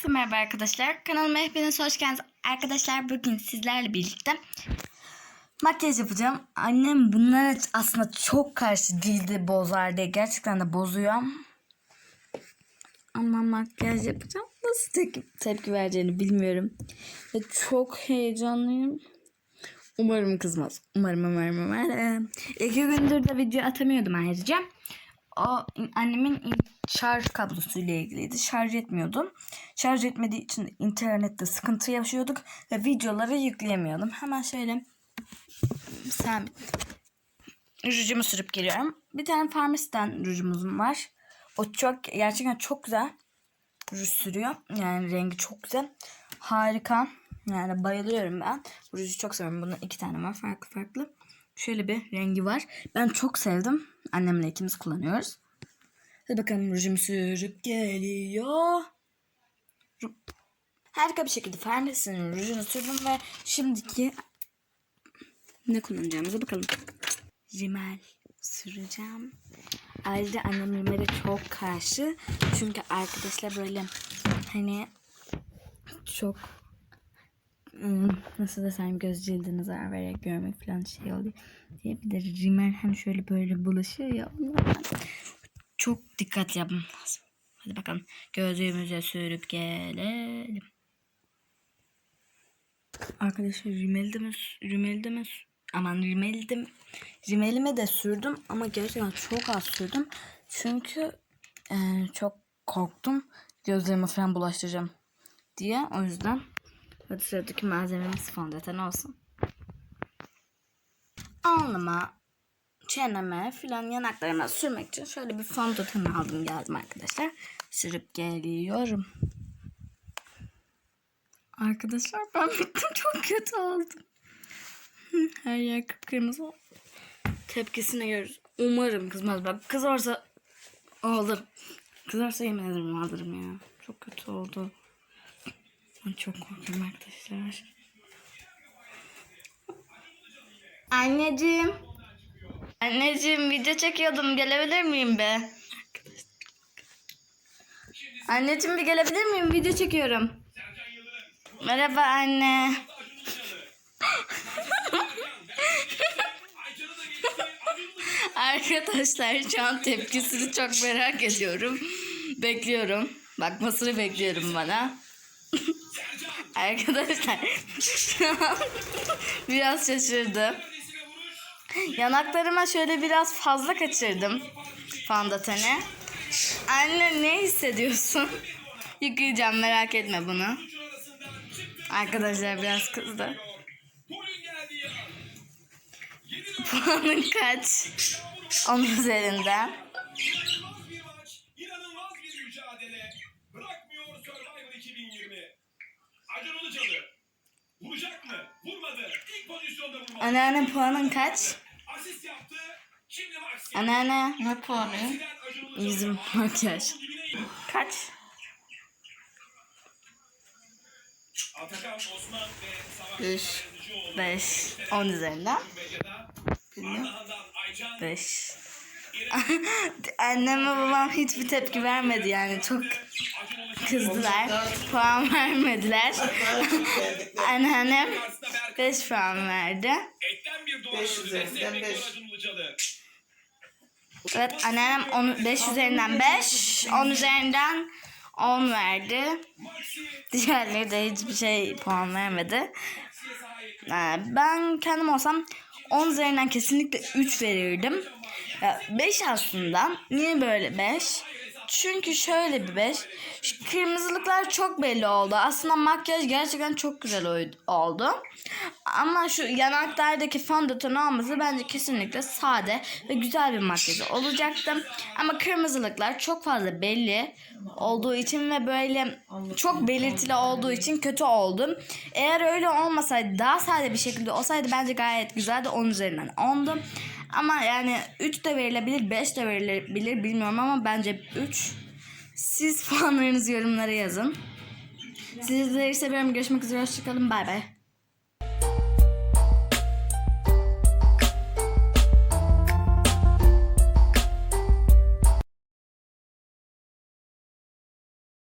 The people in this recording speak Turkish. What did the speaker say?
Herkese merhaba arkadaşlar. Kanalıma hepiniz hoş geldiniz. Arkadaşlar bugün sizlerle birlikte makyaj yapacağım. Annem bunlara aslında çok karşı cildi bozar diye gerçekten de bozuyor. Ama makyaj yapacağım. Nasıl tepki, tepki vereceğini bilmiyorum. Ve çok heyecanlıyım. Umarım kızmaz. Umarım umarım umarım. İki gündür de video atamıyordum ayrıca. O annemin in- şarj kablosuyla ilgiliydi. Şarj etmiyordum. Şarj etmediği için internette sıkıntı yaşıyorduk ve videoları yükleyemiyordum. Hemen şöyle sen rujumu sürüp geliyorum. Bir tane farmasiden rujumuzum var. O çok gerçekten çok güzel ruj sürüyor. Yani rengi çok güzel. Harika. Yani bayılıyorum ben. Ruju çok seviyorum. Bunun iki tane var farklı farklı. Şöyle bir rengi var. Ben çok sevdim. Annemle ikimiz kullanıyoruz. Hadi bakalım rujum sürüp geliyor. Harika bir şekilde Farnes'in rujunu sürdüm ve şimdiki ne kullanacağımıza bakalım. Rimel süreceğim. Ayrıca annem rimele çok karşı. Çünkü arkadaşlar böyle hani çok nasıl desem göz cildine zarar vererek görmek falan şey oluyor diye bir de rimel hani şöyle böyle bulaşıyor ya çok dikkat yapmam lazım. Hadi bakalım gözümüze sürüp gelelim. Arkadaşlar rimelde mi rimelde mi aman rimelde mi rimelime de sürdüm ama gerçekten çok az sürdüm. Çünkü e, çok korktum gözlerime falan bulaştıracağım diye o yüzden Hadi sıradaki malzememiz fondöten olsun. Alnıma, çeneme filan yanaklarıma sürmek için şöyle bir fondöten aldım geldim arkadaşlar. Sürüp geliyorum. Arkadaşlar ben bittim çok kötü oldum. Her yer kıpkırmızı. Tepkisini görürüz. Umarım kızmaz. Bak kızarsa olur. Kızarsa yemin ederim alırım ya. Çok kötü oldu. Ben çok korkuyorum arkadaşlar. Anneciğim. Anneciğim video çekiyordum. Gelebilir miyim be? Anneciğim bir gelebilir miyim? Video çekiyorum. Merhaba anne. Arkadaşlar şu an tepkisini çok merak ediyorum. Bekliyorum. Bakmasını bekliyorum bana. Arkadaşlar biraz şaşırdım. Yanaklarıma şöyle biraz fazla kaçırdım fondöteni. Anne ne hissediyorsun? Yıkayacağım merak etme bunu. Arkadaşlar biraz kızdı. Puanın kaç? Onun üzerinden. Anneanne puanın kaç? Anneanne Ne puanı? Yüzüm makyaj. Kaç? Atakan Osman ve Savaş Beş. 5. 10 üzerinden. Bilmiyorum. Ardahan'dan 5. Anneme babam hiçbir tepki vermedi yani çok kızdılar. Puan vermediler. Anneannem 5 puan verdi. Etten bir doğru Beş sözü üzerinden destek bekliyor beş. Acun Ilıcalı. Evet anneannem 5 üzerinden 5. 10 üzerinden 10 verdi. Diğerleri de hiçbir şey puan vermedi. Ee, Ben kendim olsam 10 üzerinden kesinlikle 3 verirdim. 5 aslında. Niye böyle 5? Çünkü şöyle bir 5. Şu kırmızılıklar çok belli oldu. Aslında makyaj gerçekten çok güzel oldu. Ama şu yanaklardaki fondöten olması bence kesinlikle sade ve güzel bir makyaj olacaktı. Ama kırmızılıklar çok fazla belli olduğu için ve böyle çok belirtili olduğu için kötü oldu. Eğer öyle olmasaydı daha sade bir şekilde olsaydı bence gayet güzeldi. 10 üzerinden 10'du. Ama yani 3 de verilebilir 5 de verilebilir bilmiyorum ama bence 3. Siz puanlarınızı yorumlara yazın. Sizleri seviyorum. Görüşmek üzere. Hoşçakalın. Bay bay.